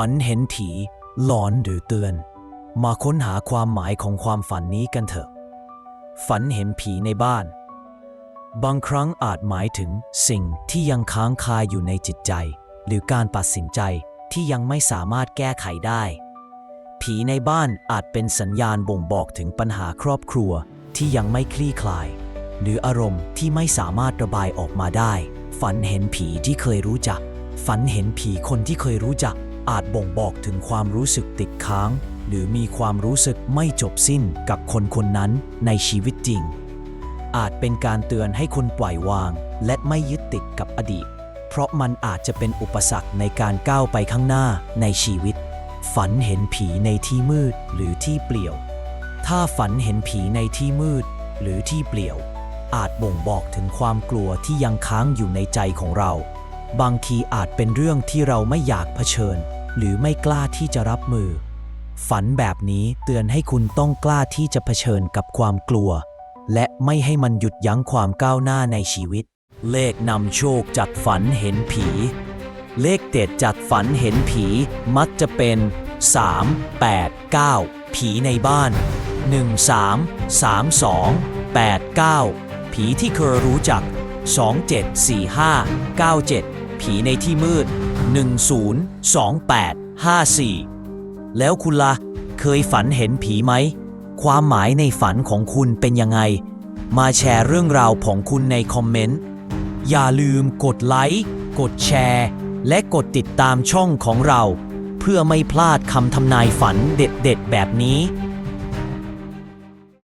ฝันเห็นผีหลอนหรือเตือน มาค้นหาความหมายของความฝันนี้กันเถอะ ฝันเห็นผีในบ้าน บางครั้งอาจหมายถึงสิ่งที่ยังค้างคาอยู่ในจิตใจ หรือการตัดสินใจที่ยังไม่สามารถแก้ไขได้ ผีในบ้านอาจเป็นสัญญาณบ่งบอกถึงปัญหาครอบครัวที่ยังไม่คลี่คลาย หรืออารมณ์ที่ไม่สามารถระบายออกมาได้ ฝันเห็นผีที่เคยรู้จัก ฝันเห็นผีคนที่เคยรู้จัก อาจบ่งบอกถึงความรู้สึกติดค้าง หรือมีความรู้สึกไม่จบสิ้นกับคนคนนั้นในชีวิตจริง อาจเป็นการเตือนให้คุณปล่อยวาง และไม่ยึดติดกับอดีต เพราะมันอาจจะเป็นอุปสรรคในการก้าวไปข้างหน้าในชีวิต ฝันเห็นผีในที่มืดหรือที่เปลี่ยว ถ้าฝันเห็นผีในที่มืด หรือที่เปลี่ยว อาจบ่งบอกถึงความกลัวที่ยังค้างอยู่ในใจของเรา บางทีอาจเป็นเรื่องที่เราไม่อยากเผชิญ หรือไม่กล้าที่จะรับมือ ฝันแบบนี้เตือนให้คุณต้องกล้าที่จะเผชิญกับความกลัว และไม่ให้มันหยุดยั้งความก้าวหน้าในชีวิต เลขนำโชคจากฝันเห็นผี เลขเด็ดจากฝันเห็นผี มักจะเป็น 3 8 9 ผีในบ้าน 1 3 3 2 8 9ผีที่เคยรู้จัก 2 7 4 5 9 7 ผีในที่มืด 1 0 2 8 5 4 แล้วคุณละ่ะเคยฝันเห็นผีไหม ความหมายในฝันของคุณเป็นยังไง มาแชร์เรื่องราวของคุณในคอมเมนต์ อย่าลืมกดไลค์ กดแชร์ และกดติดตามช่องของเรา เพื่อไม่พลาดคำทำนายฝันเด็ดๆแบบนี้